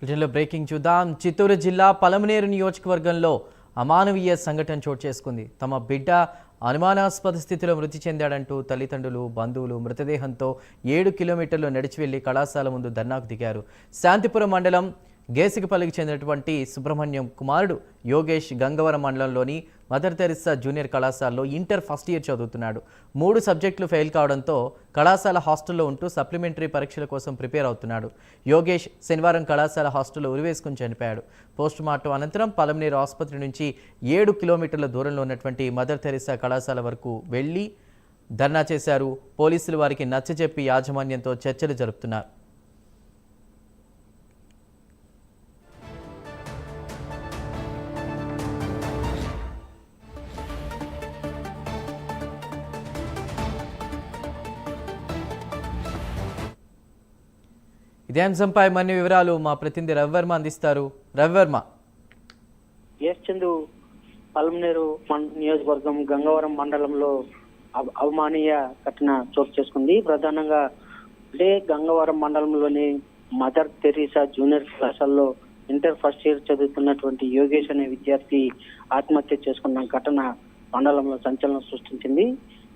బ్రిటన్లో బ్రేకింగ్ చూద్దాం. చిత్తూరు జిల్లా పలమనేరు నియోజకవర్గంలో అమానవీయ సంఘటన చోటు చేసుకుంది. తమ బిడ్డ అనుమానాస్పద స్థితిలో మృతి చెందాడంటూ తల్లిదండ్రులు బంధువులు మృతదేహంతో ఏడు కిలోమీటర్లు నడిచి వెళ్ళి కళాశాల ముందు ధర్నాకు దిగారు. శాంతిపురం మండలం గేసికపల్లికి చెందినటువంటి సుబ్రహ్మణ్యం కుమారుడు యోగేష్ గంగవరం మండలంలోని మదర్ తెరిస్సా జూనియర్ కళాశాలలో ఇంటర్ ఫస్ట్ ఇయర్ చదువుతున్నాడు. మూడు సబ్జెక్టులు ఫెయిల్ కావడంతో కళాశాల హాస్టల్లో ఉంటూ సప్లిమెంటరీ పరీక్షల కోసం ప్రిపేర్ అవుతున్నాడు. యోగేష్ శనివారం కళాశాల హాస్టల్లో ఉరివేసుకుని చనిపోయాడు. పోస్ట్ మార్టం అనంతరం పలమనేరు ఆసుపత్రి నుంచి ఏడు కిలోమీటర్ల దూరంలో ఉన్నటువంటి మదర్ తెరిస్సా కళాశాల వరకు వెళ్ళి ధర్నా చేశారు. పోలీసులు వారికి నచ్చజెప్పి యాజమాన్యంతో చర్చలు జరుపుతున్నారు. ఇదే అంశంపై మరిన్ని వివరాలు మా ప్రతినిధి రవివర్మ అందిస్తారు. రవివర్మ. ఎస్ చందు పల్మనేరు నియోజకవర్గం గంగవరం మండలంలో అవమానీయ ఘటన చోటు చేసుకుంది. ప్రధానంగా అంటే గంగవరం మండలంలోని మదర్ తెరీసా జూనియర్ కళాశాలలో ఇంటర్ ఫస్ట్ ఇయర్ చదువుతున్నటువంటి యోగేష్ అనే విద్యార్థి ఆత్మహత్య చేసుకున్న ఘటన మండలంలో సంచలనం సృష్టించింది.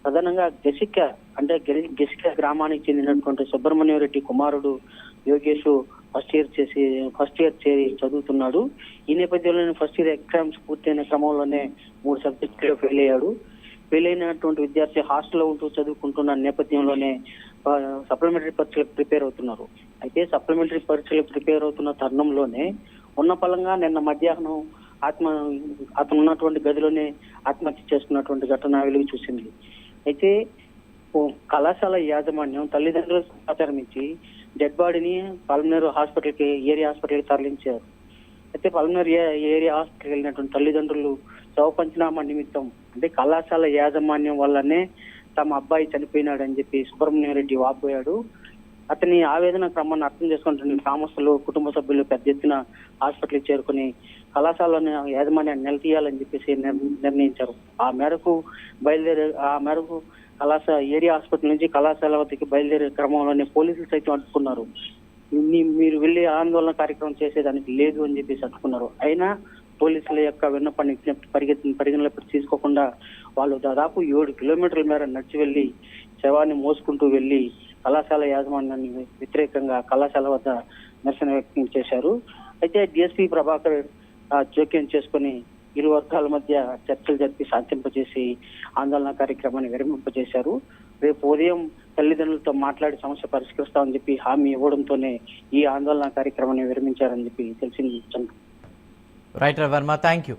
ప్రధానంగా గెసిక అంటే గెలి- గ్రామానికి చెందినటువంటి సుబ్రహ్మణ్య రెడ్డి కుమారుడు యోగేష్ ఫస్ట్ ఇయర్ చేసి ఫస్ట్ ఇయర్ చేరి చదువుతున్నాడు. ఈ నేపథ్యంలోనే ఫస్ట్ ఇయర్ ఎగ్జామ్స్ పూర్తయిన క్రమంలోనే మూడు సబ్జెక్టులో ఫెయిల్ అయ్యాడు. ఫెయిల్ అయినటువంటి విద్యార్థి హాస్టల్లో ఉంటూ చదువుకుంటున్న నేపథ్యంలోనే సప్లిమెంటరీ పరీక్షలకు ప్రిపేర్ అవుతున్నారు. అయితే సప్లిమెంటరీ పరీక్షలకు ప్రిపేర్ అవుతున్న తరుణంలోనే ఉన్న పలంగా నిన్న మధ్యాహ్నం ఆత్మ అతను ఉన్నటువంటి గదిలోనే ఆత్మహత్య చేసుకున్నటువంటి ఘటన వెలుగు చూసింది. అయితే కళాశాల యాజమాన్యం తల్లిదండ్రులకు సమాచారం ఇచ్చి డెడ్ బాడీని పల్మనేరు హాస్పిటల్కి ఏరియా హాస్పిటల్కి తరలించారు. అయితే పల్మనేరు ఏ- ఏరియా హాస్పిటల్కి వెళ్ళినటువంటి తల్లిదండ్రులు శవ పంచనామా నిమిత్తం అంటే కళాశాల యాజమాన్యం వల్లనే తమ అబ్బాయి చనిపోయినాడని చెప్పి సుబ్రహ్మణ్యం రెడ్డి వాపోయాడు. అతని ఆవేదన క్రమాన్ని అర్థం చేసుకుంటున్న గ్రామస్తులు కుటుంబ సభ్యులు పెద్ద ఎత్తున హాస్పిటల్కి చేరుకుని కళాశాలను యాజమాన్యాన్ని నిలదీయాలని చెప్పేసి నిర్ణయించారు. ఆ మేరకు బయలుదేరే ఆ మేరకు కళాశాల ఏరియా హాస్పిటల్ నుంచి కళాశాల వద్దకి బయలుదేరే క్రమంలోనే పోలీసులు సైతం అడ్డుకున్నారు. మీరు వెళ్ళి ఆందోళన కార్యక్రమం చేసేదానికి లేదు అని చెప్పేసి అడ్డుకున్నారు. అయినా పోలీసుల యొక్క విన్నపాన్ని విజ్ఞప్తి పరిగెత్తి పరిగణలోకి తీసుకోకుండా వాళ్ళు దాదాపు ఏడు కిలోమీటర్ల మేర నడిచి వెళ్ళి శవాన్ని మోసుకుంటూ వెళ్ళి కళాశాల యాజమాన్యాన్ని వ్యతిరేకంగా కళాశాల వద్ద నిరసన వ్యక్తం చేశారు. అయితే డిఎస్పీ ప్రభాకర్ జోక్యం చేసుకుని ఇరు వర్గాల మధ్య చర్చలు జరిపి శాంతింపజేసి ఆందోళన కార్యక్రమాన్ని విరమింపజేశారు. రేపు ఉదయం తల్లిదండ్రులతో మాట్లాడి సమస్య పరిష్కరిస్తామని చెప్పి హామీ ఇవ్వడంతోనే ఈ ఆందోళన కార్యక్రమాన్ని విరమించారని చెప్పి తెలిసింది. Right thank you